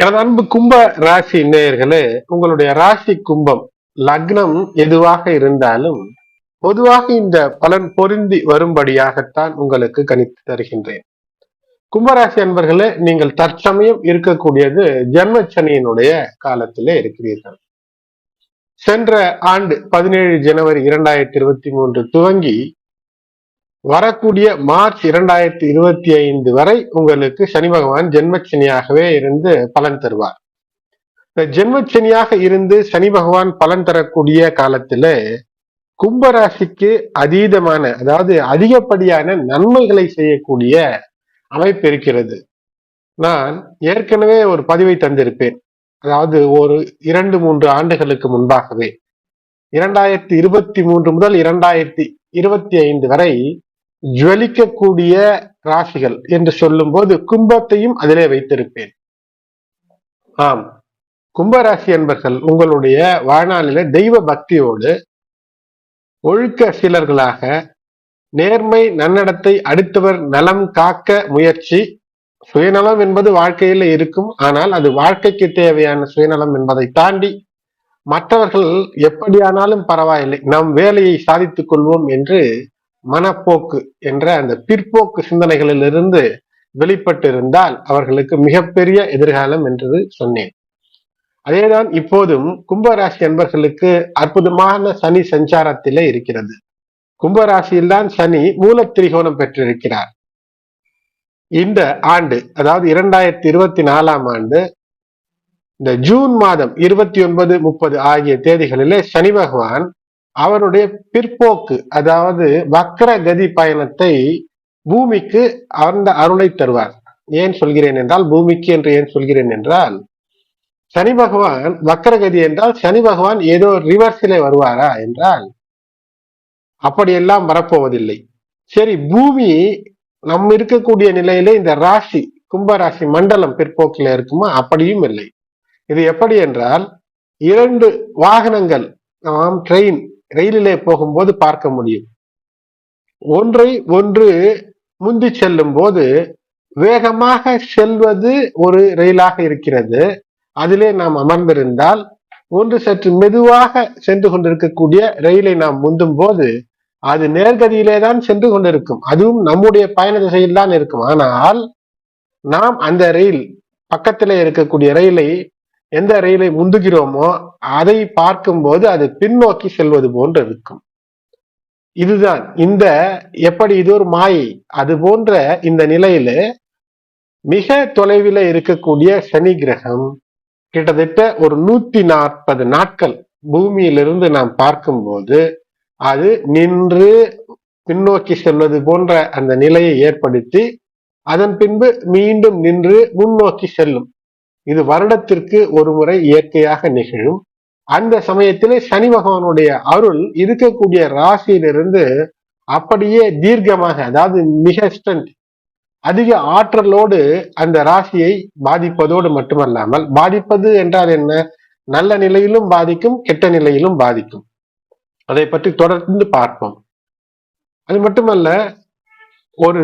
எனது அன்பு கும்ப ராசி நேயர்களே உங்களுடைய ராசி கும்பம் லக்னம் எதுவாக இருந்தாலும் பொதுவாக இந்த பலன் பொருந்தி வரும்படியாகத்தான் உங்களுக்கு கணித்து தருகின்றேன். கும்பராசி அன்பர்களே நீங்கள் தற்சமயம் இருக்கக்கூடியது ஜென்மச்சனியினுடைய காலத்திலே இருக்கிறீர்கள். சென்ற ஆண்டு பதினேழு ஜனவரி இரண்டாயிரத்தி இருபத்தி மூன்று துவங்கி வரக்கூடிய மார்ச் இரண்டாயிரத்தி இருபத்தி ஐந்து வரை உங்களுக்கு சனி பகவான் ஜென்மச்சனியாகவே இருந்து பலன் தருவார். இந்த ஜென்மச்சனியாக இருந்து சனி பகவான் பலன் தரக்கூடிய காலத்துல கும்பராசிக்கு அதீதமான அதாவது அதிகப்படியான நன்மைகளை செய்யக்கூடிய அமைப்பு இருக்கிறது. நான் ஏற்கனவே ஒரு பதிவை தந்திருப்பேன். அதாவது ஒரு இரண்டு மூன்று ஆண்டுகளுக்கு முன்பாகவே. இரண்டாயிரத்தி இருபத்தி மூன்று முதல் இரண்டாயிரத்தி இருபத்தி ஐந்து வரை ஜுவலிக்கக்கூடிய ராசிகள் என்று சொல்லும் போது கும்பத்தையும் அதிலே வைத்திருப்பேன். ஆம். கும்பராசி என்பர்கள் உங்களுடைய வாழ்நாளில தெய்வ பக்தியோடு ஒழுக்க சீலர்களாக நேர்மை நன்னடத்தை அடுத்தவர் நலம் காக்க முயற்சி. சுயநலம் என்பது வாழ்க்கையில இருக்கும். ஆனால் அது வாழ்க்கைக்கு தேவையான சுயநலம் என்பதை தாண்டி மற்றவர்கள் எப்படியானாலும் பரவாயில்லை. நம் வேலையை சாதித்துக் கொள்வோம் என்று மனப்போக்கு என்ற அந்த பிற்போக்கு சிந்தனைகளிலிருந்து வெளிப்பட்டிருந்தால் அவர்களுக்கு மிகப்பெரிய எதிர்காலம் என்று சொன்னேன். அதேதான் இப்போதும் கும்பராசி என்பர்களுக்கு அற்புதமான சனி சஞ்சாரத்திலே இருக்கிறது. கும்பராசியில்தான் சனி மூல திரிகோணம் பெற்றிருக்கிறார். இந்த ஆண்டு அதாவது இரண்டாயிரத்தி இருபத்தி நாலாம் ஆண்டு இந்த ஜூன் மாதம் இருபத்தி ஒன்பது முப்பது ஆகிய தேதிகளிலே சனி பகவான் அவருடைய பிற்போக்கு அதாவது வக்கர கதி பயணத்தை பூமிக்கு அந்த அருளை தருவார். ஏன் சொல்கிறேன் என்றால் பூமிக்கு என்று ஏன் சொல்கிறேன் என்றால் சனி பகவான் வக்கரகதி என்றால் சனி பகவான் ஏதோ ரிவர்ஸிலே வருவாரா என்றால் அப்படியெல்லாம் வரப்போவதில்லை. சரி பூமி நம்ம இருக்கக்கூடிய நிலையில இந்த ராசி கும்பராசி மண்டலம் பிற்போக்கில் இருக்குமா? அப்படியும் இல்லை. இது எப்படி என்றால் இரண்டு வாகனங்கள் நாம் ட்ரெயின் ரயிலிலே போகும்போது பார்க்க முடியும். ஒன்றை ஒன்று முந்தி செல்லும் போது வேகமாக செல்வது ஒரு ரயிலாக இருக்கிறது. அதிலே நாம் அமர்ந்திருந்தால் ஒன்று சற்று மெதுவாக சென்று கொண்டிருக்கக்கூடிய ரயிலை நாம் முந்தும் போது அது நேர்கதியிலே தான் சென்று கொண்டிருக்கும். அதுவும் நம்முடைய பயண திசையில் தான் இருக்கும். ஆனால் நாம் அந்த ரயில் பக்கத்திலே இருக்கக்கூடிய ரயிலை எந்த ரயிலை முந்துகிறோமோ அதை பார்க்கும்போது அது பின்னோக்கி செல்வது போன்று இருக்கும். இதுதான் இந்த எப்படி இது ஒரு மாயை அது போன்ற இந்த நிலையில மிக தொலைவில் இருக்கக்கூடிய சனி கிரகம் கிட்டத்தட்ட ஒரு நூத்தி நாற்பது நாட்கள் பூமியிலிருந்து நாம் பார்க்கும்போது அது நின்று பின்னோக்கி செல்வது போன்ற அந்த நிலையை ஏற்படுத்தி அதன் பின்பு மீண்டும் நின்று முன்னோக்கி செல்லும். இது வருடத்திற்கு ஒரு முறை இயற்கையாக நிகழும். அந்த சமயத்திலே சனி பகவானுடைய அருள் இருக்கக்கூடிய ராசியிலிருந்து அப்படியே தீர்க்கமாக அதாவது மிக ஸ்ட்ரென்த் அதிக ஆற்றலோடு அந்த ராசியை பாதிப்பதோடு மட்டுமல்லாமல் பாதிப்பது என்றால் என்ன? நல்ல நிலையிலும் பாதிக்கும் கெட்ட நிலையிலும் பாதிக்கும். அதை பற்றி தொடர்ந்து பார்ப்போம். அது மட்டுமல்ல ஒரு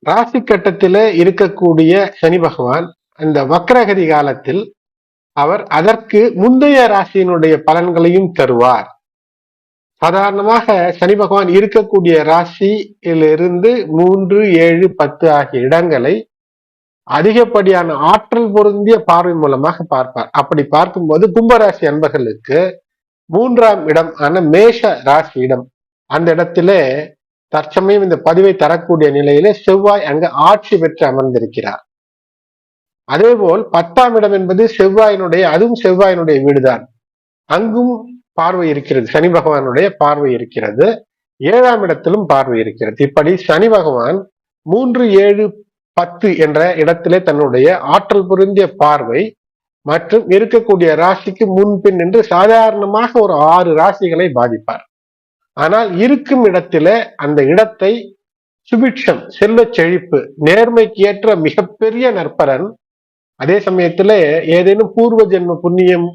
ராசி கட்டத்தில இருக்கக்கூடிய சனி பகவான் அந்த வக்ரகதி காலத்தில் அவர் அதற்கு முந்தைய ராசியினுடைய பலன்களையும் தருவார். சாதாரணமாக சனி பகவான் இருக்கக்கூடிய ராசியிலிருந்து மூன்று ஏழு பத்து ஆகிய இடங்களை அதிகப்படியான ஆற்றல் பொருந்திய பார்வை மூலமாக பார்ப்பார். அப்படி பார்க்கும்போது கும்பராசி அன்பர்களுக்கு மூன்றாம் இடம் ஆன மேஷ ராசி இடம். அந்த இடத்திலே தற்சமயம் இந்த பதிவை தரக்கூடிய நிலையிலே செவ்வாய் அங்கு ஆட்சி பெற்று அமர்ந்திருக்கிறார். அதேபோல் பத்தாம் இடம் என்பது செவ்வாயினுடைய அதுவும் செவ்வாயினுடைய வீடுதான். அங்கும் பார்வை இருக்கிறது. சனி பகவானுடைய பார்வை இருக்கிறது. ஏழாம் இடத்திலும் பார்வை இருக்கிறது. இப்படி சனி பகவான் மூன்று ஏழு பத்து என்ற இடத்திலே தன்னுடைய ஆற்றல் பொருந்திய பார்வை மற்றும் இருக்கக்கூடிய ராசிக்கு முன்பின் என்று சாதாரணமாக ஒரு ஆறு ராசிகளை பாதிப்பார். ஆனால் இருக்கும் இடத்தில அந்த இடத்தை சுபிட்சம் செல்வ செழிப்பு நேர்மைக்கு ஏற்ற மிகப்பெரிய நற்பலன் அதே சமயத்துல ஏதேனும் பூர்வ ஜென்ம புண்ணியம்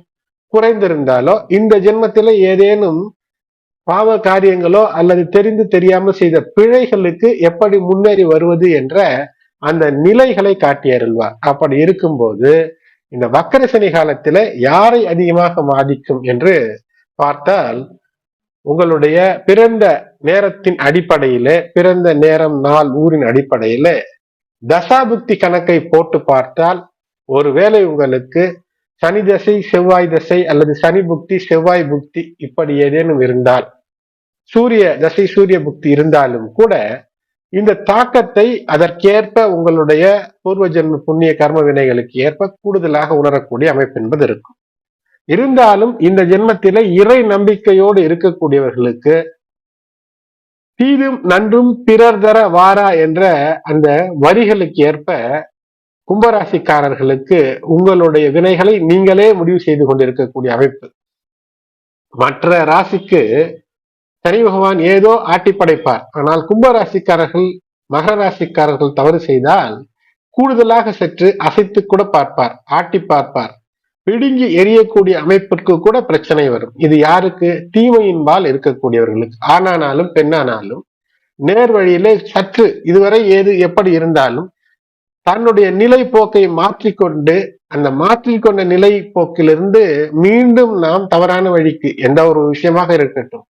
குறைந்திருந்தாலோ இந்த ஜென்மத்தில ஏதேனும் பாவ காரியங்களோ அல்லது தெரிந்து தெரியாமல் செய்த பிழைகளுக்கு எப்படி முன்னேறி வருவது என்ற அந்த நிலைகளை காட்டி அருள்வார். அப்படி இருக்கும்போது இந்த வக்கர சனி காலத்துல யாரை அதிகமாக பாதிக்கும் என்று பார்த்தால் உங்களுடைய பிறந்த நேரத்தின் அடிப்படையில பிறந்த நேரம் நாள் ஊரின் அடிப்படையில தசாபுக்தி கணக்கை போட்டு பார்த்தால் ஒருவேளை உங்களுக்கு சனி தசை செவ்வாய் தசை அல்லது சனி புக்தி செவ்வாய் புக்தி இப்படி ஏதேனும் இருந்தால் சூரிய தசை சூரிய புக்தி இருந்தாலும் கூட இந்த தாக்கத்தை அதற்கேற்ப உங்களுடைய பூர்வ ஜென்ம புண்ணிய கர்ம வினைகளுக்கு ஏற்ப கூடுதலாக உணரக்கூடிய அமைப்பு என்பது இருக்கும். இருந்தாலும் இந்த ஜென்மத்தில இறை நம்பிக்கையோடு இருக்கக்கூடியவர்களுக்கு தீதும் நன்றும் பிறர் தர வாரா என்ற அந்த வரிகளுக்கு ஏற்ப கும்பராசிக்காரர்களுக்கு உங்களுடைய வினைகளை நீங்களே முடிவு செய்து கொண்டிருக்கக்கூடிய அமைப்பு. மற்ற ராசிக்கு சனி பகவான் ஏதோ ஆட்டி படைப்பார் ஆனால் கும்பராசிக்காரர்கள் மகர ராசிக்காரர்கள் தவறு செய்தால் கூடுதலாக சற்று அசைத்து கூட பார்ப்பார் ஆட்டி பார்ப்பார். பிடுங்கி எரியக்கூடிய அமைப்பிற்கு கூட பிரச்சனை வரும். இது யாருக்கு? தீமையின்பால் இருக்கக்கூடியவர்களுக்கு. ஆணானாலும் பெண்ணானாலும் நேர் வழியிலே சற்று இதுவரை ஏது எப்படி இருந்தாலும் தன்னுடைய நிலை போக்கை மாற்றிக்கொண்டு அந்த மாற்றிக்கொண்ட நிலை போக்கிலிருந்து மீண்டும் நாம் தவறான வழிக்கு எந்த ஒரு விஷயமாக இருக்கட்டும்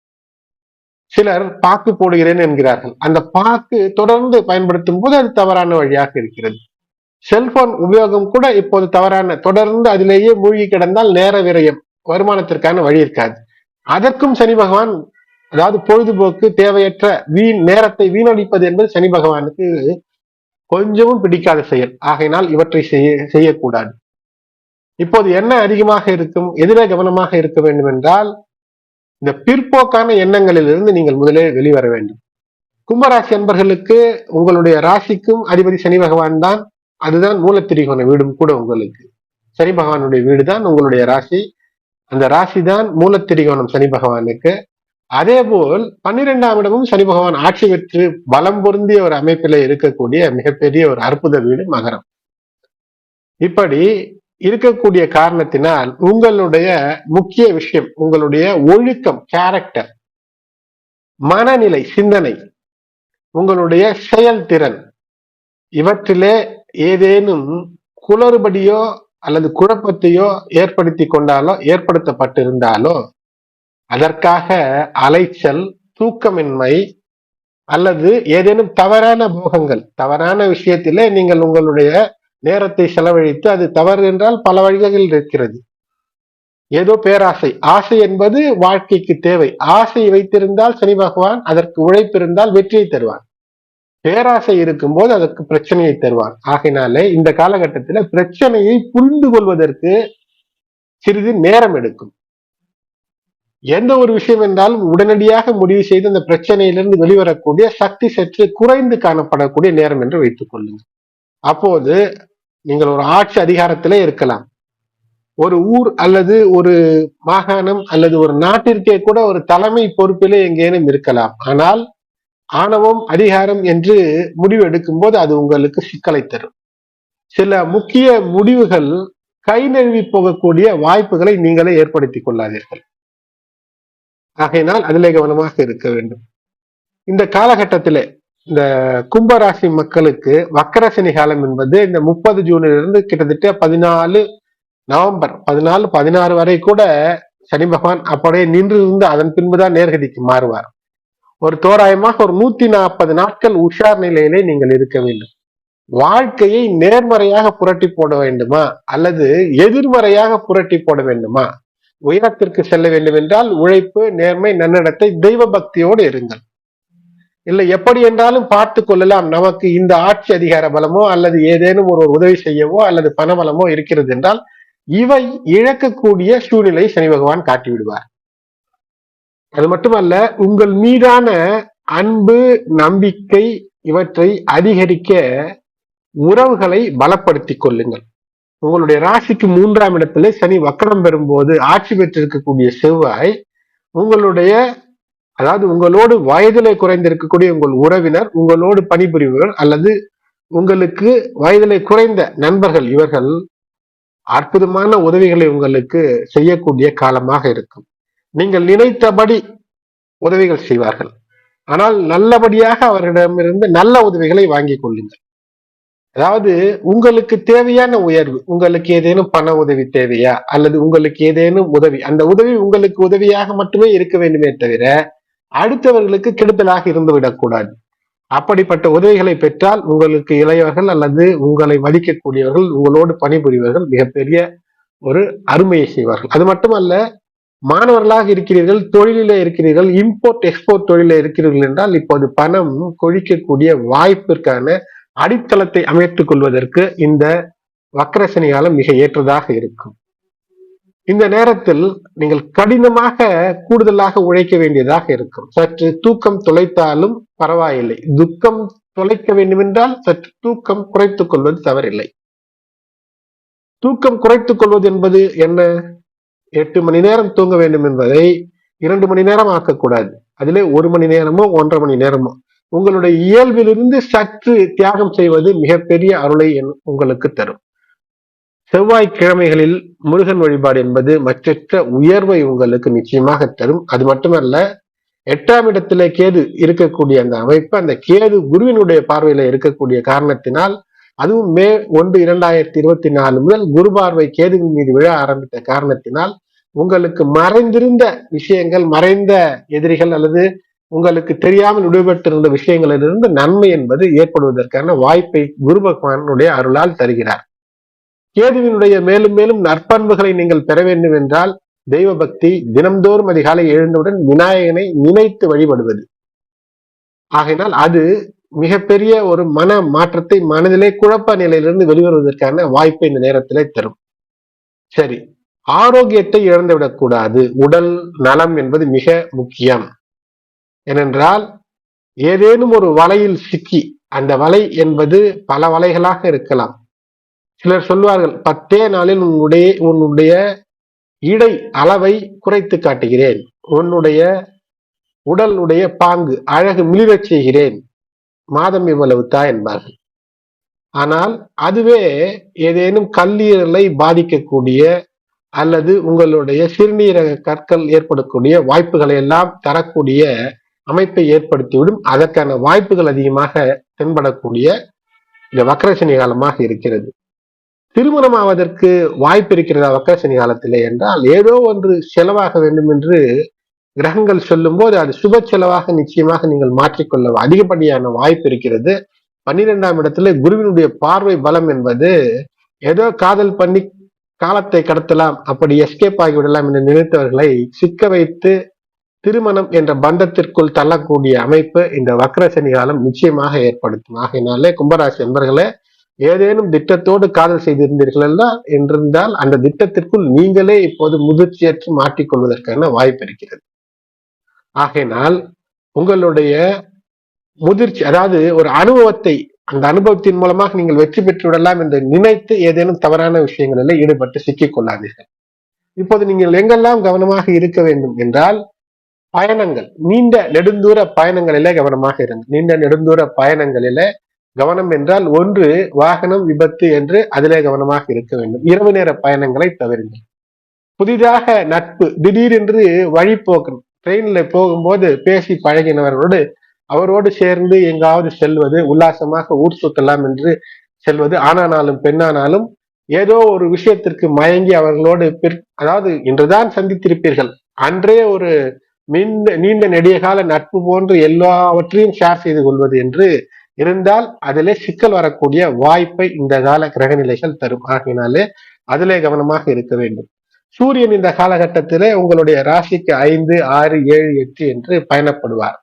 சிலர் பாக்கு போடுகிறேன் என்கிறார்கள். அந்த பாக்கு தொடர்ந்து பயன்படுத்தும் போது அது தவறான வழியாக இருக்கிறது. செல்போன் உபயோகம் கூட இப்போது தவறான தொடர்ந்து அதிலேயே மூழ்கி கிடந்தால் நேர விரயம் வருமானத்திற்கான வழி இருக்காது. அதற்கும் சனி பகவான் அதாவது பொழுதுபோக்கு தேவையற்ற வீண் நேரத்தை வீணடிப்பது என்பது சனி பகவானுக்கு கொஞ்சமும் பிடிக்காத செயல். ஆகையினால் இவற்றை செய்ய செய்யக்கூடாது. இப்போது என்ன அதிகமாக இருக்கும் எதிரே கவனமாக இருக்க வேண்டும் என்றால் இந்த பிற்போக்கான எண்ணங்களிலிருந்து நீங்கள் முதலே வெளிவர வேண்டும். கும்பராசி அன்பர்களுக்கு உங்களுடைய ராசிக்கும் அதிபதி சனி பகவான் தான் அதுதான் மூலத்திரிகோண வீடும் கூட உங்களுக்கு. சனி பகவானுடைய வீடு தான் உங்களுடைய ராசி. அந்த ராசி தான் மூலத்திரிகோணம் சனி பகவானுக்கு. அதே போல் பன்னிரெண்டாம் இடமும் சனி பகவான் ஆட்சி பெற்று பலம் பொருந்திய ஒரு அமைப்பில இருக்கக்கூடிய மிகப்பெரிய ஒரு அற்புத வீடு மகரம். இப்படி இருக்கக்கூடிய காரணத்தினால் உங்களுடைய முக்கிய விஷயம் உங்களுடைய ஒழுக்கம் கேரக்டர் மனநிலை சிந்தனை உங்களுடைய செயல்திறன் இவற்றிலே ஏதேனும் குளறுபடியோ அல்லது குழப்பத்தையோ ஏற்படுத்தி கொண்டாலோ ஏற்படுத்தப்பட்டிருந்தாலோ அதற்காக அலைச்சல் தூக்கமின்மை அல்லது ஏதேனும் தவறான போகங்கள். தவறான விஷயத்திலே நீங்கள் உங்களுடைய நேரத்தை செலவழித்து அது தவறு என்றால் பல வழிகளில் இருக்கிறது. ஏதோ பேராசை. ஆசை என்பது வாழ்க்கைக்கு தேவை. ஆசை வைத்திருந்தால் சனி பகவான் அதற்கு உழைப்பு இருந்தால் வெற்றியை தருவான் பேராசை இருக்கும்போது அதற்கு பிரச்சனையை தருவான் ஆகையினாலே இந்த காலகட்டத்தில் பிரச்சனையை புரிந்து கொள்வதற்கு சிறிது நேரம் எடுக்கும். எந்த ஒரு விஷயம் என்றாலும் உடனடியாக முடிவு செய்து அந்த பிரச்சனையிலிருந்து வெளிவரக்கூடிய சக்தி சற்று குறைந்து காணப்படக்கூடிய நேரம் என்று வைத்துக் கொள்ளுங்க அப்போது நீங்கள் ஒரு ஆட்சி அதிகாரத்திலே இருக்கலாம். ஒரு ஊர் அல்லது ஒரு மாகாணம் அல்லது ஒரு நாட்டிற்கே கூட ஒரு தலைமை பொறுப்பிலே எங்கேனும் இருக்கலாம். ஆனால் ஆணவம் அதிகாரம் என்று முடிவு எடுக்கும் போது அது உங்களுக்கு சிக்கலை தரும். சில முக்கிய முடிவுகள் கை நழுவி போகக்கூடிய வாய்ப்புகளை நீங்களே ஏற்படுத்திக் கொள்ளாதீர்கள். ஆகையினால் அதிலே கவனமாக இருக்க வேண்டும். இந்த காலகட்டத்திலே இந்த கும்பராசி மக்களுக்கு வக்கரசனி காலம் என்பது இந்த முப்பது ஜூனிலிருந்து கிட்டத்தட்ட பதினாலு நவம்பர் பதினாலு பதினாறு வரை கூட சனி பகவான் அப்படியே நின்று இருந்து அதன் பின்புதான் நேர்கதிக்கு மாறுவார். ஒரு தோராயமாக ஒரு நூத்தி நாற்பது நாட்கள் உஷார் நிலையிலே நீங்கள் இருக்க வேண்டும் வாழ்க்கையை நேர்மறையாக புரட்டி போட வேண்டுமா? அல்லது எதிர்மறையாக புரட்டி போட வேண்டுமா? உயரத்திற்கு செல்ல வேண்டும் என்றால் உழைப்பு நேர்மை நன்னடத்தை தெய்வ பக்தியோடு இருங்கள் இல்லை எப்படி என்றாலும் பார்த்து கொள்ளலாம். நமக்கு இந்த ஆட்சி அதிகார பலமோ அல்லது ஏதேனும் ஒரு உதவி செய்யவோ அல்லது பண பலமோ இருக்கிறது என்றால் இவை இழக்கக்கூடிய சூழ்நிலை சனி பகவான் காட்டி விடுவார். அது மட்டுமல்ல உங்கள் மீதான அன்பு நம்பிக்கை இவற்றை அதிகரிக்க உறவுகளை பலப்படுத்திக் கொள்ளுங்கள். உங்களுடைய ராசிக்கு மூன்றாம் இடத்துல சனி வக்கரம் பெறும்போது ஆட்சி பெற்றிருக்கக்கூடிய செவ்வாய் உங்களுடைய அதாவது உங்களோடு வயதிலே குறைந்திருக்கக்கூடிய உங்கள் உறவினர் உங்களோடு பணிபுரிபவர் அல்லது உங்களுக்கு வயதிலே குறைந்த நண்பர்கள் இவர்கள் அற்புதமான உதவிகளை உங்களுக்கு செய்யக்கூடிய காலமாக இருக்கும். நீங்கள் நினைத்தபடி உதவிகள் செய்வார்கள். ஆனால் நல்லபடியாக அவரிடமிருந்து நல்ல உதவிகளை வாங்கிக் கொள்ளுங்கள். அதாவது உங்களுக்கு தேவையான உயர்வு உங்களுக்கு ஏதேனும் பண உதவி தேவையா? அல்லது உங்களுக்கு ஏதேனும் உதவி அந்த உதவி உங்களுக்கு உதவியாக மட்டுமே இருக்க வேண்டுமே தவிர அடுத்தவர்களுக்கு கெடுதலாக இருந்து விடக்கூடாது அப்படிப்பட்ட உதவிகளை பெற்றால் உங்களுக்கு இளையவர்கள் அல்லது உங்களை மதிக்கக்கூடியவர்கள் உங்களோடு பணிபுரிவர்கள் மிகப்பெரிய ஒரு அருமையை செய்வார்கள். அது மட்டுமல்ல மாணவர்களாக இருக்கிறீர்கள் தொழிலில இருக்கிறீர்கள் இம்போர்ட் எக்ஸ்போர்ட் தொழில இருக்கிறீர்கள் என்றால் இப்போது பணம் கொழிக்கக்கூடிய வாய்ப்பிற்கான அடித்தளத்தை அமைத்துக் கொள்வதற்கு இந்த வக்கரசனி காலம் மிக ஏற்றதாக இருக்கும். இந்த நேரத்தில் நீங்கள் கடினமாக கூடுதலாக உழைக்க வேண்டியதாக இருக்கும். சற்று தூக்கம் தொலைத்தாலும் பரவாயில்லை. துக்கம் தொலைக்க வேண்டுமென்றால் சற்று தூக்கம் குறைத்துக் கொள்வது தவறில்லை. தூக்கம் குறைத்துக் கொள்வது என்பது என்ன? எட்டு மணி நேரம் தூங்க வேண்டும் என்பதை இரண்டு மணி நேரம் ஆக்கக்கூடாது. அதிலே ஒரு மணி நேரமோ ஒன்றரை மணி நேரமோ உங்களுடைய இயல்பிலிருந்து சற்று தியாகம் செய்வது மிகப்பெரிய அருளை உங்களுக்கு தரும். செவ்வாய்க்கிழமைகளில் முருகன் வழிபாடு என்பது மற்றற்ற உயர்வை உங்களுக்கு நிச்சயமாக தரும். அது மட்டுமல்ல எட்டாம் இடத்துல கேது இருக்கக்கூடிய அந்த அமைப்பு அந்த கேது குருவினுடைய பார்வையில இருக்கக்கூடிய காரணத்தினால் அதுவும் மே ஒன்று இரண்டாயிரத்தி இருபத்தி நாலு முதல் குரு பார்வை கேதுவின் மீது விழ ஆரம்பித்த காரணத்தினால் உங்களுக்கு மறைந்திருந்த விஷயங்கள் மறைந்த எதிரிகள் அல்லது உங்களுக்கு தெரியாமல் விடுபட்டிருந்த விஷயங்களிலிருந்து நன்மை என்பது ஏற்படுவதற்கான வாய்ப்பை குரு பகவானுடைய அருளால் தருகிறார். கேதுவினுடைய மேலும் மேலும் நற்பண்புகளை நீங்கள் பெற வேண்டும் என்றால் தெய்வ பக்தி தினம்தோறும் அதிகாலை எழுந்தவுடன் விநாயகனை நினைத்து வழிபடுவது. ஆகையினால் அது மிகப்பெரிய ஒரு மன மாற்றத்தை மனதிலே குழப்ப நிலையிலிருந்து வெளிவருவதற்கான வாய்ப்பை இந்த நேரத்திலே தரும். சரி ஆரோக்கியத்தை இழந்துவிடக்கூடாது. உடல் நலம் என்பது மிக முக்கியம். ஏனென்றால் ஏதேனும் ஒரு வலையில் சிக்கி அந்த வலை என்பது பல வலைகளாக இருக்கலாம். சிலர் சொல்வார்கள் பத்தே நாளில் உன்னுடைய உன்னுடைய இடை அளவை குறைத்து காட்டுகிறேன். உன்னுடைய உடலுடைய பாங்கு அழகு மிளிரச் செய்கிறேன். மாதம் இவ்வளவு தா என்பார்கள். ஆனால் அதுவே ஏதேனும் கல்லீரலை பாதிக்கக்கூடிய அல்லது உங்களுடைய சிறுநீரக கற்கள் ஏற்படக்கூடிய வாய்ப்புகளை எல்லாம் தரக்கூடிய அமைப்பை ஏற்படுத்திவிடும். அதற்கான வாய்ப்புகள் அதிகமாக தென்படக்கூடிய இந்த வக்கரசனி காலமாக இருக்கிறது. திருமணம் ஆவதற்கு வாய்ப்பு இருக்கிறதா வக்கரசனி காலத்திலே என்றால் ஏதோ ஒன்று செலவாக வேண்டும் என்று கிரகங்கள் சொல்லும் போது அது சுப செலவாக நிச்சயமாக நீங்கள் மாற்றிக்கொள்ள அதிகப்படியான வாய்ப்பு இருக்கிறது. பன்னிரெண்டாம் இடத்துல குருவினுடைய பார்வை பலம் என்பது ஏதோ காதல் பண்ணி காலத்தை கடத்தலாம் அப்படி எஸ்கேப் ஆகிவிடலாம் என்று நினைத்தவர்களை சிக்க வைத்து திருமணம் என்ற பந்தத்திற்குள் தள்ளக்கூடிய அமைப்பு இந்த வக்ரசனி காலம் நிச்சயமாக ஏற்படுத்தும். ஆகையினாலே கும்பராசி நண்பர்களே ஏதேனும் திட்டத்தோடு காதல் செய்திருந்தீர்கள் என்றிருந்தால் அந்த திட்டத்திற்குள் நீங்களே இப்போது முதிர்ச்சியற்று மாற்றிக்கொள்வதற்கான வாய்ப்பு இருக்கிறது. ஆகையினால் உங்களுடைய முதிர்ச்சி அதாவது ஒரு அனுபவத்தை அந்த அனுபவத்தின் மூலமாக நீங்கள் வெற்றி பெற்று விடலாம் என்று நினைத்து ஏதேனும் தவறான விஷயங்களில் ஈடுபட்டு சிக்கிக் கொள்ளாதீர்கள். இப்போது நீங்கள் எங்கெல்லாம் கவனமாக இருக்க வேண்டும் என்றால் பயணங்கள் நீண்ட நெடுந்தூர பயணங்களிலே கவனமாக இருங்க நீண்ட நெடுந்தூர பயணங்களில கவனம் என்றால் ஒன்று வாகனம் விபத்து என்று அதிலே கவனமாக இருக்க வேண்டும். இரவு நேர பயணங்களை தவிருங்கள். புதிதாக நட்பு திடீரென்று வழிபோக்கு ட்ரெயின்ல போகும்போது பேசி பழகினவர்களோடு அவரோடு சேர்ந்து எங்காவது செல்வது உல்லாசமாக ஊர் சுத்தலாம் என்று செல்வது ஆனானாலும் பெண்ணானாலும் ஏதோ ஒரு விஷயத்திற்கு மயங்கி அவர்களோடு அதாவது இன்றுதான் சந்தித்திருப்பீர்கள். அன்றே ஒரு நீண்ட நீண்ட நெடிய கால நட்பு போன்று எல்லாவற்றையும் ஷேர் செய்து கொள்வது என்று இருந்தால் அதிலே சிக்கல் வரக்கூடிய வாய்ப்பை இந்த கால கிரகநிலைகள் தரும். ஆகினாலே அதிலே கவனமாக இருக்க வேண்டும். சூரியன் இந்த காலகட்டத்திலே உங்களுடைய ராசிக்கு ஐந்து ஆறு ஏழு எட்டு என்று பயணப்படுவார்.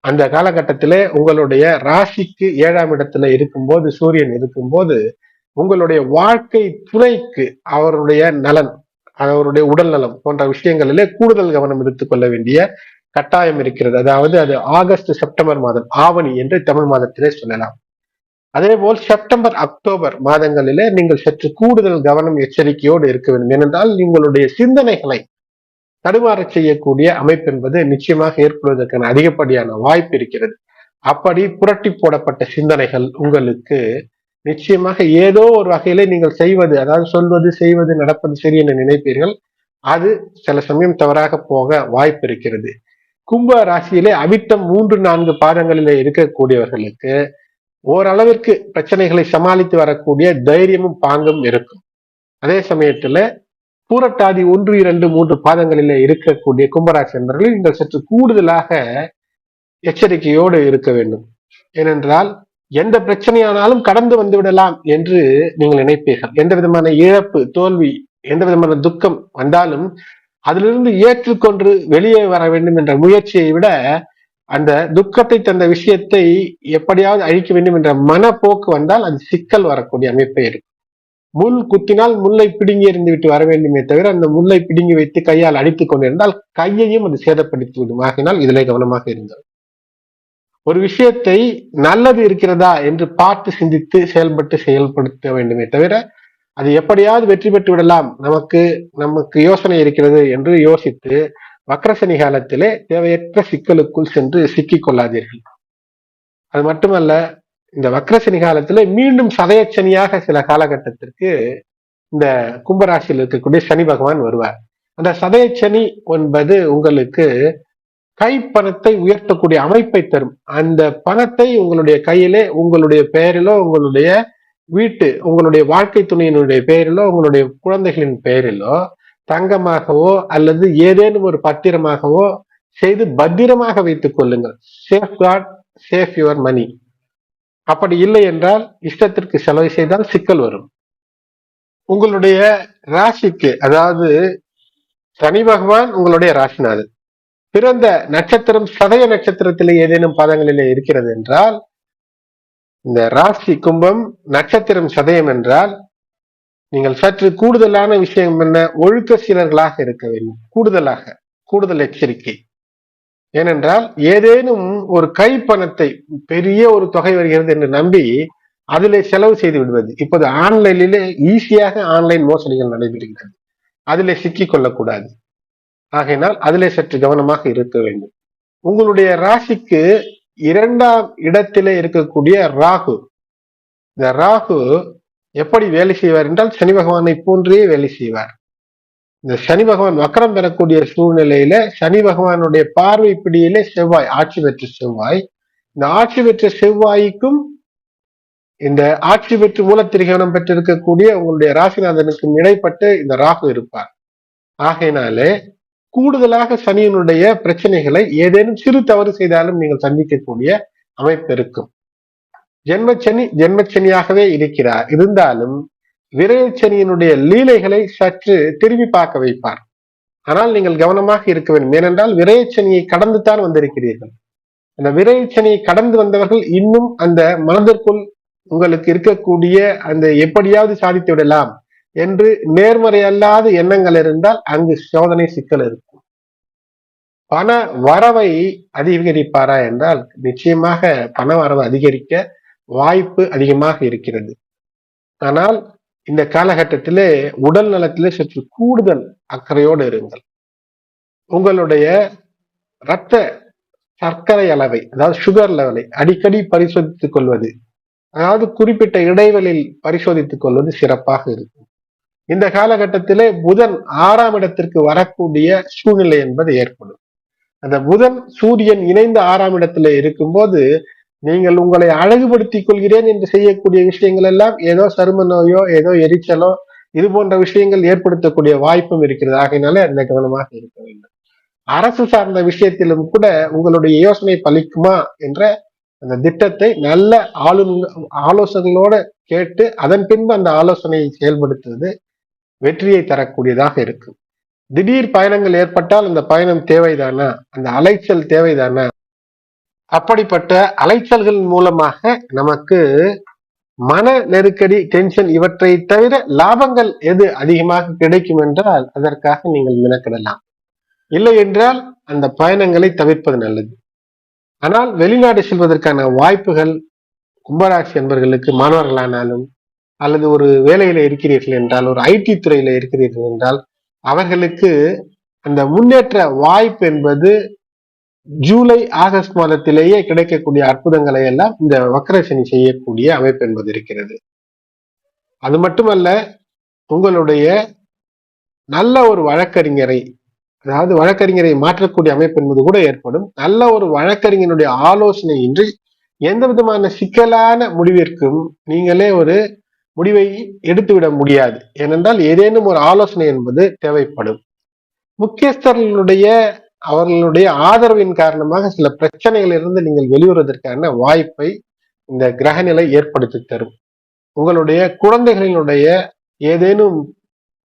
அந்த காலகட்டத்திலே உங்களுடைய ராசிக்கு ஏழாம் இடத்துல இருக்கும்போது சூரியன் இருக்கும்போது உங்களுடைய வாழ்க்கை துணைக்கு அவருடைய நலன் அவருடைய உடல்நலம் போன்ற விஷயங்களிலே கூடுதல் கவனம் எடுத்துக்கொள்ள வேண்டிய கட்டாயம் இருக்கிறது. அதாவது அது ஆகஸ்ட் செப்டம்பர் மாதம் ஆவணி என்று தமிழ் மாதத்திலே சொல்லலாம். அதே போல் செப்டம்பர் அக்டோபர் மாதங்களிலே நீங்கள் சற்று கூடுதல் கவனம் எச்சரிக்கையோடு இருக்க வேண்டும். ஏனென்றால் உங்களுடைய சிந்தனைகளை தடுமாற செய்யக்கூடிய அமைப்பு என்பது நிச்சயமாக ஏற்படுவதற்கான அதிகப்படியான வாய்ப்பு இருக்கிறது. அப்படி புரட்டி போடப்பட்ட சிந்தனைகள் உங்களுக்கு நிச்சயமாக ஏதோ ஒரு வகையில நீங்கள் செய்வது அதாவது சொல்வது செய்வது நடப்பது சரி என்று நினைப்பீர்கள். அது சில சமயம் தவறாக போக வாய்ப்பு இருக்கிறது. கும்ப ராசியிலே அவிட்டம் மூன்று நான்கு பாதங்களிலே இருக்கக்கூடியவர்களுக்கு ஓரளவிற்கு பிரச்சனைகளை சமாளித்து வரக்கூடிய தைரியமும் பாங்கும் இருக்கும். அதே சமயத்துல பூரட்டாதி ஒன்று இரண்டு மூன்று பாதங்களிலே இருக்கக்கூடிய கும்பராசி நண்பர்கள் நீங்கள் சற்று கூடுதலாக எச்சரிக்கையோடு இருக்க வேண்டும். ஏனென்றால் எந்த பிரச்சனையானாலும் கடந்து வந்து விடலாம் என்று நீங்கள் நினைப்பீர்கள். எந்த விதமான இழப்பு தோல்வி எந்த விதமான துக்கம் வந்தாலும் அதிலிருந்து ஏற்றுக்கொண்டு வெளியே வர வேண்டும் என்ற முயற்சியை விட அந்த துக்கத்தை தந்த விஷயத்தை எப்படியாவது அழிக்க வேண்டும் என்ற மனப்போக்கு வந்தால் அது சிக்கல் வரக்கூடிய அமைப்பை இருக்கும். முள் குத்தினால் முல்லை பிடுங்கி இருந்து விட்டு வர வேண்டுமே தவிர அந்த முல்லை பிடுங்கி வைத்து கையால் அடித்துக் கொண்டிருந்தால் கையையும் அது சேதப்படுத்தி விடும். ஆகினால் இதிலே கவனமாக இருந்தது ஒரு விஷயத்தை நல்லது இருக்கிறதா என்று பார்த்து சிந்தித்து செயல்பட்டு செயல்படுத்த வேண்டுமே தவிர அது எப்படியாவது வெற்றி பெற்று விடலாம். நமக்கு நமக்கு யோசனை இருக்கிறது என்று யோசித்து வக்ரசனி காலத்திலே தேவையற்ற சிக்கலுக்குள் சென்று சிக்கிக் கொள்ளாதீர்கள். அது மட்டுமல்ல இந்த வக்ரசனி காலத்துல மீண்டும் சதயச்சனியாக சில காலகட்டத்திற்கு இந்த கும்பராசியில் இருக்கக்கூடிய சனி பகவான் வருவார். அந்த சதயச்சனி என்பது உங்களுக்கு கைப்பணத்தை உயர்த்தக்கூடிய அமைப்பை தரும். அந்த பணத்தை உங்களுடைய கையிலே உங்களுடைய பெயரிலோ உங்களுடைய வீட்டு உங்களுடைய வாழ்க்கை துணையினுடைய பெயரிலோ உங்களுடைய குழந்தைகளின் பெயரிலோ தங்கமாகவோ அல்லது ஏதேனும் ஒரு பத்திரமாகவோ செய்து பத்திரமாக வைத்துக் கொள்ளுங்கள். Safeguard safe your money அப்படி இல்லை என்றால் இஷ்டத்திற்கு செலவு செய்தால் சிக்கல் வரும். உங்களுடைய ராசிக்கு அதாவது சனி பகவான் உங்களுடைய ராசிநாதன். பிறந்த நட்சத்திரம் சதய நட்சத்திரத்திலே ஏதேனும் பாதங்களிலே இருக்கிறது என்றால் இந்த ராசி கும்பம் நட்சத்திரம் சதயம் என்றால் நீங்கள் சற்று கூடுதலான விஷயம் என்ன? ஒழுக்க சீலர்களாக இருக்க வேண்டும். கூடுதலாக கூடுதல் எச்சரிக்கை. ஏனென்றால் ஏதேனும் ஒரு கை பணத்தை பெரிய ஒரு தொகை வருகிறது என்று நம்பி அதிலே செலவு செய்து விடுவது. இப்போது ஆன்லைனிலே ஈஸியாக ஆன்லைன் மோசடிகள் நடைபெறுகிறது. அதிலே சிக்கிக் கொள்ளக்கூடாது ஆகையினால் அதிலே சற்று கவனமாக இருக்க வேண்டும். உங்களுடைய ராசிக்கு இரண்டாம் இடத்திலே இருக்கக்கூடிய ராகு. இந்த ராகு எப்படி வேலை செய்வார் என்றால் சனி பகவானை போன்றே வேலை செய்வார். இந்த சனி பகவான் வக்கரம் பெறக்கூடிய சூழ்நிலையில சனி பகவானுடைய பார்வை பிடியிலே செவ்வாய் ஆட்சி பெற்ற செவ்வாய். இந்த ஆட்சி பெற்ற செவ்வாய்க்கும் இந்த ஆட்சி பெற்று மூலத்திரிகவனம் பெற்றிருக்கக்கூடிய உங்களுடைய ராசிநாதனுக்கும் இடைப்பட்டு இந்த ராகு இருப்பார். ஆகையினாலே கூடுதலாக சனியினுடைய பிரச்சனைகளை ஏதேனும் சிறு தவறு செய்தாலும் நீங்கள் சந்திக்கக்கூடிய அமைப்பு இருக்கும். ஜென்மச்சனி ஜென்மச்சனியாகவே இருக்கிறார். இருந்தாலும் விரைச்சனியினுடைய லீலைகளை சற்று திரும்பி பார்க்க வைப்பார். ஆனால் நீங்கள் கவனமாக இருக்க வேண்டும். ஏனென்றால் விரைச்சனியை கடந்து தான் வந்திருக்கிறீர்கள். அந்த விரைச்சனியை கடந்து வந்தவர்கள் இன்னும் அந்த மனதிற்குள் உங்களுக்கு இருக்கக்கூடிய அந்த எப்படியாவது சாதித்து விடலாம் என்று நேர்மறை அல்லாத எண்ணங்கள் இருந்தால் அங்கு சோதனை சிக்கல் இருக்கும். பண வரவை அதிகரிப்பாரா என்றால் நிச்சயமாக பண வரவு அதிகரிக்க வாய்ப்பு அதிகமாக இருக்கிறது. ஆனால் இந்த காலகட்டத்திலே உடல் நலத்திலே சற்று கூடுதல் அக்கறையோடு இருங்கள். உங்களுடைய இரத்த சர்க்கரை அளவை அதாவது சுகர் லெவலை அடிக்கடி பரிசோதித்துக் கொள்வது அதாவது குறிப்பிட்ட இடைவெளியில் பரிசோதித்துக் கொள்வது சிறப்பாக இருக்கும். இந்த காலகட்டத்திலே புதன் ஆறாம் இடத்திற்கு வரக்கூடிய சூழ்நிலை என்பது ஏற்படும். அந்த புதன் சூரியன் இணைந்த ஆறாம் இடத்துல இருக்கும்போது நீங்கள் உங்களை அழகுபடுத்திக் கொள்கிறேன் என்று செய்யக்கூடிய விஷயங்கள் எல்லாம் ஏதோ சரும நோயோ ஏதோ எரிச்சலோ இது போன்ற விஷயங்கள் ஏற்படுத்தக்கூடிய வாய்ப்பும் இருக்கிறது. ஆகையினாலே அந்த கவனமாக இருக்க வேண்டும். அரசு சார்ந்த விஷயத்திலும் கூட உங்களுடைய யோசனை பலிக்குமா என்ற அந்த திட்டத்தை நல்ல ஆளு ஆலோசனைகளோட கேட்டு அதன் பின்பு அந்த ஆலோசனையை செயல்படுத்துவது வெற்றியை தரக்கூடியதாக இருக்கும். திடீர் பயணங்கள் ஏற்பட்டால் அந்த பயணம் தேவைதானா? அந்த அலைச்சல் தேவைதானா? அப்படிப்பட்ட அலைச்சல்கள் மூலமாக நமக்கு மன நெருக்கடி டென்ஷன் இவற்றை தவிர லாபங்கள் எது அதிகமாக கிடைக்கும் என்றால் அதற்காக நீங்கள் மெனக்கிடலாம். இல்லை என்றால் அந்த பயணங்களை தவிர்ப்பது நல்லது. ஆனால் வெளிநாடு செல்வதற்கான வாய்ப்புகள் கும்பராசி என்பவர்களுக்கு மாணவர்களானாலும் அல்லது ஒரு வேலையில இருக்கிறீர்கள் என்றால் ஒரு ஐடி துறையில இருக்கிறீர்கள் என்றால் அவர்களுக்கு அந்த முன்னேற்ற வாய்ப்பு என்பது ஜூலை ஆகஸ்ட் மாதத்திலேயே கிடைக்கக்கூடிய அற்புதங்களை எல்லாம் இந்த வக்கரசனி செய்யக்கூடிய அமைப்பு என்பது இருக்கிறது. அது மட்டுமல்ல உங்களுடைய நல்ல ஒரு வழக்கறிஞரை அதாவது வழக்கறிஞரை மாற்றக்கூடிய அமைப்பு என்பது கூட ஏற்படும். நல்ல ஒரு வழக்கறிஞனுடைய ஆலோசனை இன்றி எந்த விதமான சிக்கலான முடிவிற்கும் நீங்களே ஒரு முடிவை எடுத்துவிட முடியாது. ஏனென்றால் ஏதேனும் ஒரு ஆலோசனை என்பது தேவைப்படும். முக்கியஸ்தர்களுடைய அவர்களுடைய ஆதரவின் காரணமாக சில பிரச்சனைகளிலிருந்து நீங்கள் வெளிவருவதற்கான வாய்ப்பை இந்த கிரகநிலை ஏற்படுத்தி தரும். உங்களுடைய குழந்தைகளினுடைய ஏதேனும்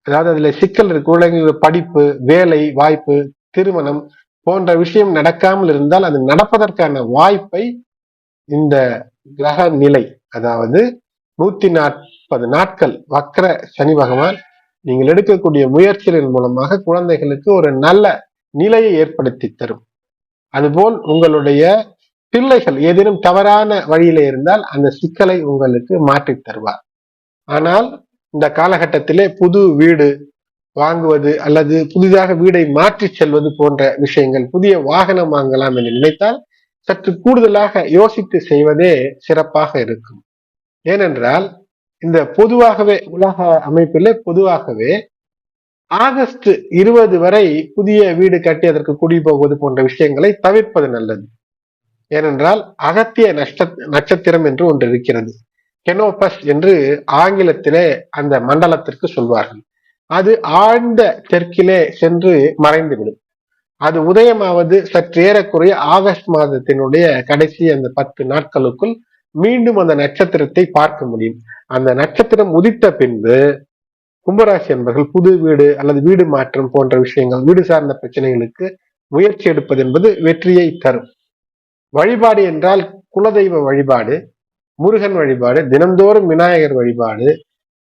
அதாவது அதுல சிக்கல் இருக்கு குழந்தைகள் படிப்பு வேலை வாய்ப்பு திருமணம் போன்ற விஷயம் நடக்காமல் இருந்தால் அது நடப்பதற்கான வாய்ப்பை இந்த கிரக நிலை அதாவது நூத்தி நாற் நாற்பது நாட்கள் வக்கர சனி பகவான் நீங்கள் எடுக்கக்கூடிய முயற்சிகளின் மூலமாக குழந்தைகளுக்கு ஒரு நல்ல நிலையை ஏற்படுத்தி தரும். அதுபோல் உங்களுடைய பிள்ளைகள் ஏதேனும் தவறான வழியில இருந்தால் அந்த சிக்கலை உங்களுக்கு மாற்றி தருவார். ஆனால் இந்த காலகட்டத்திலே புது வீடு வாங்குவது அல்லது புதிதாக வீடை மாற்றி செல்வது போன்ற விஷயங்கள் புதிய வாகனம் வாங்கலாம் என்று நினைத்தால் சற்று கூடுதலாக யோசித்து செய்வதே சிறப்பாக இருக்கும். ஏனென்றால் இந்த பொதுவாகவே உலக அமைப்பிலே பொதுவாகவே ஆகஸ்ட் இருபது வரை புதிய வீடு கட்டி அதற்கு குடி போவது போன்ற விஷயங்களை தவிர்ப்பது நல்லது. ஏனென்றால் அகத்திய நஷ்ட நட்சத்திரம் என்று ஒன்று இருக்கிறது. கெனோபஸ் என்று ஆங்கிலத்திலே அந்த மண்டலத்திற்கு சொல்வார்கள். அது ஆழ்ந்த தெற்கிலே சென்று மறைந்துவிடும். அது உதயமாவது சற்று ஏறக்குறைய ஆகஸ்ட் மாதத்தினுடைய கடைசி அந்த பத்து நாட்களுக்குள் மீண்டும் அந்த நட்சத்திரத்தை பார்க்க முடியும். அந்த நட்சத்திரம் உதித்த பின்பு கும்பராசி என்பர்கள் புது வீடு அல்லது வீடு மாற்றம் போன்ற விஷயங்கள் வீடு சார்ந்த பிரச்சனைகளுக்கு முயற்சி எடுப்பது என்பது வெற்றியை தரும். வழிபாடு என்றால் குலதெய்வ வழிபாடு முருகன் வழிபாடு தினந்தோறும் விநாயகர் வழிபாடு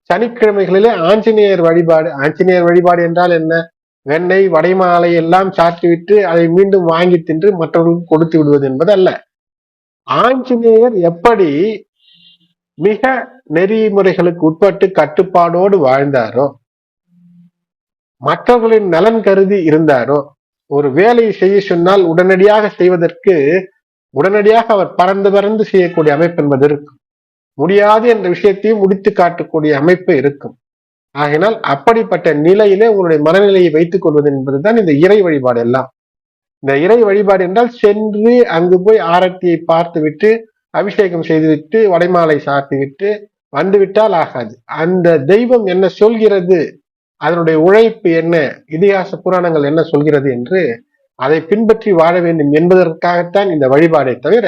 சனிக்கிழமைகளிலே ஆஞ்சநேயர் வழிபாடு. ஆஞ்சநேயர் வழிபாடு என்றால் என்ன? வெண்ணெய் வடைமாலை எல்லாம் சாற்றிவிட்டு அதை மீண்டும் வாங்கி தின்று மற்றவர்களுக்கு கொடுத்து விடுவது என்பது அல்ல. ஆஞ்சநேயர் எப்படி மிக நெறிமுறைகளுக்கு உட்பட்டு கட்டுப்பாடோடு வாழ்ந்தாரோ? மற்றவர்களின் நலன் கருதி இருந்தாரோ? ஒரு வேலையை செய்ய சொன்னால் உடனடியாக செய்வதற்கு உடனடியாக அவர் பறந்து பறந்து செய்யக்கூடிய அமைப்பு என்பது இருக்கும். முடியாது என்ற விஷயத்தையும் முடித்து காட்டக்கூடிய அமைப்பு இருக்கும். ஆகினால் அப்படிப்பட்ட நிலையிலே உங்களுடைய மனநிலையை வைத்துக் கொள்வது என்பதுதான் இந்த இறை வழிபாடு எல்லாம். இந்த இறை வழிபாடு என்றால் சென்று அங்கு போய் ஆரத்தியை பார்த்துவிட்டு அபிஷேகம் செய்துவிட்டு வடைமாலை சாப்பிட்டு வந்துவிட்டால் ஆகாது. அந்த தெய்வம் என்ன சொல்கிறது? அதனுடைய உழைப்பு என்ன? இதிகாச புராணங்கள் என்ன சொல்கிறது என்று அதை பின்பற்றி வாழ வேண்டும் என்பதற்காகத்தான் இந்த வழிபாடை தவிர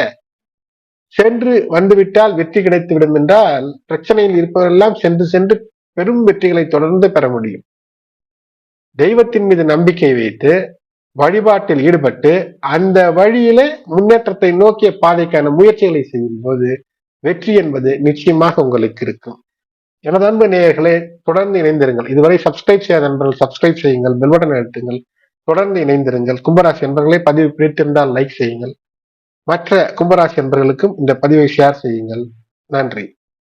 சென்று வந்துவிட்டால் வெற்றி கிடைத்துவிடும் என்றால் பிரச்சனையில் இருப்பவரெல்லாம் சென்று சென்று பெரும் வெற்றிகளை தொடர்ந்து பெற முடியும். தெய்வத்தின் மீது நம்பிக்கை வைத்து வழிபாட்டில் ஈடுபட்டு அந்த வழியில முன்னேற்றத்தை நோக்கிய பாதைக்கான முயற்சிகளை செய்யும் போது வெற்றி என்பது நிச்சயமாக உங்களுக்கு இருக்கும். எனது அன்பு நேயர்களே தொடர்ந்து இணைந்திருங்கள். இதுவரை சப்ஸ்கிரைப் செய்யாத நண்பர்கள் சப்ஸ்கிரைப் செய்யுங்கள். பெல்பட்டன் அழுத்துங்கள். தொடர்ந்து இணைந்திருங்கள். கும்பராசி என்பர்களை பதிவு பிடித்திருந்தால் லைக் செய்யுங்கள். மற்ற கும்பராசி என்பர்களுக்கும் இந்த பதிவை ஷேர் செய்யுங்கள். நன்றி.